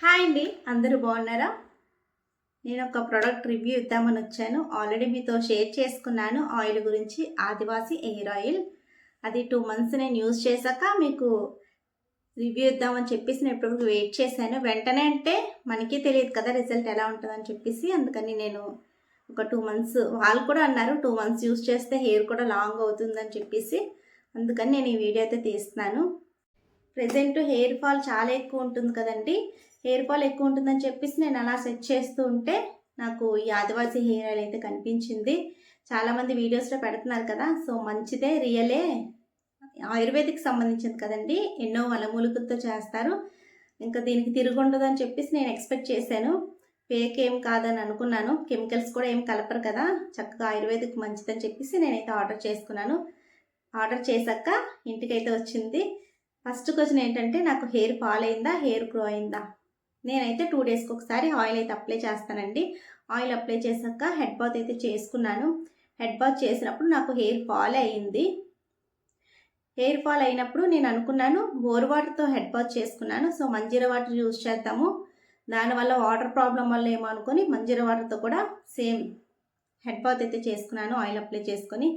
Hi అండి అందరూ బాగున్నారా? నేను ఒక ప్రోడక్ట్ రివ్యూ ఇద్దామని వచ్చాను. ఆల్రెడీ మీతో షేర్ చేసుకున్నాను. ఆయిల్ గురించి ఆదివాసి ఎయిర్ ఆయిల్. అది టూ మంత్స్ నేను యూజ్ చేశాక మీకు రివ్యూ ఇద్దామని చెప్పేసి నేను ఇప్పటివరకు వెయిట్ చేశాను. వెంటనే అంటే మనకి తెలియదు కదా రిజల్ట్ ఎలా ఉంటుందని చెప్పేసి. అందుకని నేను ఒక టూ మంత్స్ వాళ్ళు కూడా అన్నారు టూ మంత్స్ యూజ్ చేస్తే హెయిర్ కూడా లాంగ్ అవుతుందని చెప్పేసి. అందుకని నేను ఈ వీడియో అయితే తీస్తున్నాను. ప్రజెంట్ హెయిర్ ఫాల్ చాలా ఎక్కువ ఉంటుంది కదండి. హెయిర్ ఫాల్ ఎక్కువ ఉంటుందని చెప్పేసి నేను అలా సెట్ చేస్తూ ఉంటే నాకు ఈ ఆదివాసీ హెయిర్ ఆయిల్ అయితే కనిపించింది. చాలామంది వీడియోస్లో పెడుతున్నారు కదా సో మంచిదే రియలే. ఆయుర్వేదిక్ సంబంధించింది కదండి ఎన్నో వనమూలికలతో చేస్తారు. ఇంకా దీనికి తిరుగుండదు అని చెప్పేసి నేను ఎక్స్పెక్ట్ చేశాను. ఫేక్ ఏం కాదని అనుకున్నాను. కెమికల్స్ కూడా ఏం కలపరు కదా చక్కగా ఆయుర్వేదిక్ మంచిదని చెప్పేసి నేనైతే ఆర్డర్ చేసుకున్నాను. ఆర్డర్ చేశాక ఇంటికైతే వచ్చింది. ఫస్ట్ క్వశ్చన్ ఏంటంటే నాకు హెయిర్ ఫాల్ అయిందా హెయిర్ గ్రో అయిందా? నేనైతే టూ డేస్కి ఒకసారి ఆయిల్ అయితే అప్లై చేస్తానండి. ఆయిల్ అప్లై చేశాక హెడ్ బాత్ అయితే చేసుకున్నాను. హెడ్ బాత్ చేసినప్పుడు నాకు హెయిర్ ఫాల్ అయ్యింది హెయిర్ ఫాల్ అయినప్పుడు నేను అనుకున్నాను బోర్ వాటర్తో హెడ్ బాత్ చేసుకున్నాను. సో మంజీర వాటర్ యూజ్ చేద్దాము. దానివల్ల వాటర్ ప్రాబ్లం వల్ల ఏమో అనుకొని మంజీర వాటర్తో కూడా సేమ్ హెడ్ బాత్ అయితే చేసుకున్నాను. ఆయిల్ అప్లై చేసుకొని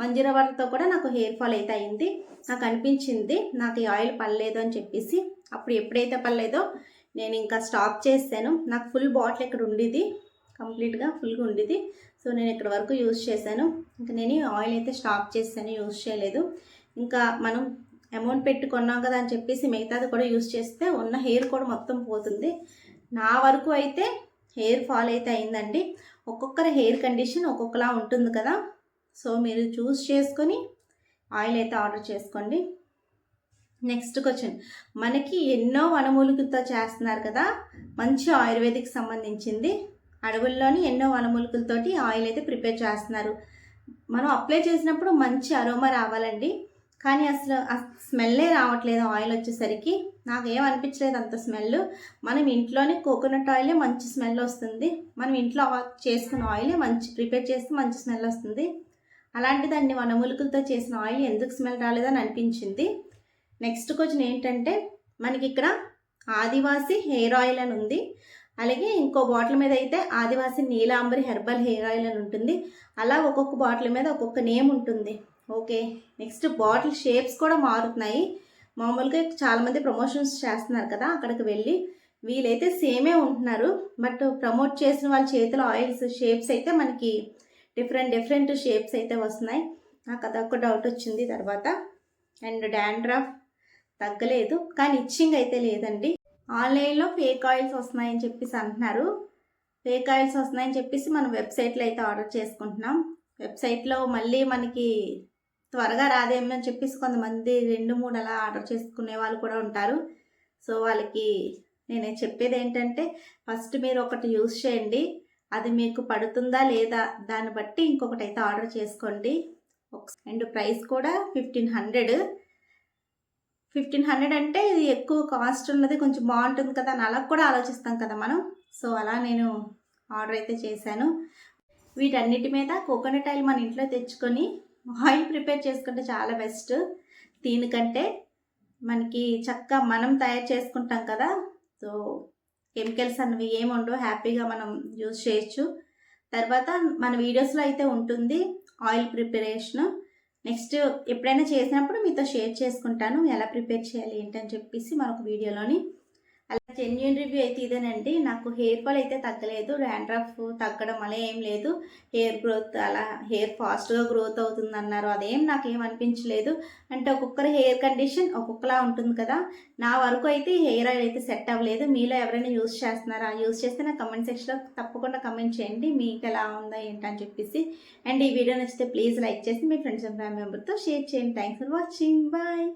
మంజీర వాటర్తో కూడా నాకు హెయిర్ ఫాల్ అయితే అయింది. నాకు అనిపించింది నాకు ఈ ఆయిల్ పడలేదు అని చెప్పేసి. అప్పుడు ఎప్పుడైతే పడలేదో నేను ఇంకా స్టాప్ చేశాను నాకు ఫుల్ బాటిల్ ఇక్కడ ఉండేది కంప్లీట్గా ఫుల్గా ఉండేది సో నేను ఇక్కడ వరకు యూజ్ చేశాను. ఇంకా నేను ఆయిల్ అయితే స్టాప్ చేశాను యూజ్ చేయలేదు. ఇంకా మనం అమౌంట్ పెట్టుకున్నాం కదా అని చెప్పేసి మిగతాది కూడా యూజ్ చేస్తే ఉన్న హెయిర్ కూడా మొత్తం పోతుంది. నా వరకు అయితే హెయిర్ ఫాల్ అయితే అయిందండి. ఒక్కొక్కరి హెయిర్ కండిషన్ ఒక్కొక్కలా ఉంటుంది కదా. సో మీరు చూస్ చేసుకొని ఆయిల్ అయితే ఆర్డర్ చేసుకోండి. నెక్స్ట్ క్వశ్చన్ మనకి ఎన్నో వనమూలికలతో చేస్తున్నారు కదా మంచి ఆయుర్వేదిక్ సంబంధించింది. అడవుల్లోని ఎన్నో వనమూలికలతోటి ఆయిల్ అయితే ప్రిపేర్ చేస్తున్నారు. మనం అప్లై చేసినప్పుడు మంచి అరోమా రావాలండి. కానీ అసలు స్మెల్లే రావట్లేదు ఆయిల్ వచ్చేసరికి. నాకు ఏం అనిపించలేదు అంత స్మెల్ మనం ఇంట్లోనే కోకోనట్ ఆయిలే మంచి స్మెల్ వస్తుంది. మనం ఇంట్లో చేసుకున్న ఆయిలే మంచి ప్రిపేర్ చేస్తే మంచి స్మెల్ వస్తుంది. అలాంటిది అన్ని వనమూలికలతో చేసిన ఆయిల్ ఎందుకు స్మెల్ రాలేదని అనిపించింది. నెక్స్ట్ క్వశ్చన్ ఏంటంటే మనకి ఇక్కడ ఆదివాసి హెయిర్ ఆయిల్ అని ఉంది. అలాగే ఇంకో బాటిల్ మీద అయితే Adivasi Neelambari herbal hair oil అని ఉంటుంది. అలా ఒక్కొక్క బాటిల్ మీద ఒక్కొక్క నేమ్ ఉంటుంది. ఓకే నెక్స్ట్ బాటిల్ షేప్స్ కూడా మారుతున్నాయి. మామూలుగా చాలామంది ప్రమోషన్స్ చేస్తున్నారు కదా అక్కడికి వెళ్ళి. వీలైతే సేమే ఉంటున్నారు. బట్ ప్రమోట్ చేసిన వాళ్ళ చేతిలో ఆయిల్స్ షేప్స్ అయితే మనకి డిఫరెంట్ డిఫరెంట్ షేప్స్ అయితే వస్తున్నాయి. నాకు అదొక డౌట్ వచ్చింది తర్వాత. అండ్ డాండ్రఫ్ తగ్గలేదు కానీ ఇచ్చింగ్ అయితే లేదండి. ఆన్లైన్లో ఫేక్ ఆయిల్స్ వస్తున్నాయని చెప్పేసి అంటున్నారు. ఫేక్ ఆయిల్స్ వస్తున్నాయని చెప్పేసి మనం వెబ్సైట్లో అయితే ఆర్డర్ చేసుకుంటున్నాం. వెబ్సైట్లో మళ్ళీ మనకి త్వరగా రాదేమో అని చెప్పేసి కొంతమంది రెండు మూడు అలా ఆర్డర్ చేసుకునే వాళ్ళు కూడా ఉంటారు. సో వాళ్ళకి నేను చెప్పేది ఏంటంటే ఫస్ట్ మీరు ఒకటి యూస్ చేయండి. అది మీకు పడుతుందా లేదా దాన్ని బట్టి ఇంకొకటి అయితే ఆర్డర్ చేసుకోండి. అండ్ ప్రైస్ కూడా ఫిఫ్టీన్ హండ్రెడ్. ఫిఫ్టీన్ హండ్రెడ్ అంటే ఇది ఎక్కువ కాస్ట్ ఉన్నది కొంచెం బాగుంటుంది కదా అని అలా కూడా ఆలోచిస్తాం కదా మనం. సో అలా నేను ఆర్డర్ అయితే చేశాను. వీటన్నిటి మీద కోకోనట్ ఆయిల్ మన ఇంట్లో తెచ్చుకొని ఆయిల్ ప్రిపేర్ చేసుకుంటే చాలా బెస్ట్. దీనికంటే మనకి చక్కగా మనం తయారు చేసుకుంటాం కదా. సో కెమికల్స్ అన్నవి ఏముండవు హ్యాపీగా మనం యూజ్ చేయొచ్చు. తర్వాత మన వీడియోస్లో అయితే ఉంటుంది ఆయిల్ ప్రిపరేషన్. నెక్స్ట్ ఎప్పుడైనా చేసినప్పుడు మీతో షేర్ చేసుకుంటాను. ఎలా ప్రిపేర్ చేయాలి ఏంటని చెప్పేసి మరొక వీడియోలోని జెన్యున్ రివ్యూ అయితే ఇదేనండి. నాకు హెయిర్ ఫాల్ అయితే తగ్గలేదు. డాండ్రఫ్ తగ్గడం అలా ఏం లేదు. హెయిర్ గ్రోత్ అలా హెయిర్ ఫాస్ట్గా గ్రోత్ అవుతుంది అన్నారు అదేం నాకు ఏం అనిపించలేదు. అంటే ఒక్కొక్కరి హెయిర్ కండిషన్ ఒక్కొక్కలా ఉంటుంది కదా. నా వరకు అయితే హెయిర్ ఆయిల్ అయితే సెట్ అవ్వలేదు. మీలో ఎవరైనా యూస్ చేస్తున్నారా? యూస్ చేస్తే నా కమెంట్ సెక్షన్లో తప్పకుండా కమెంట్ చేయండి. మీకు ఎలా ఉందా ఏంటని చెప్పేసి. అండ్ ఈ వీడియో నచ్చితే ప్లీజ్ లైక్ చేసి మీ ఫ్రెండ్స్ అండ్ ఫ్యామిలీ మెంబర్తో షేర్ చేయండి. Thanks for watching bye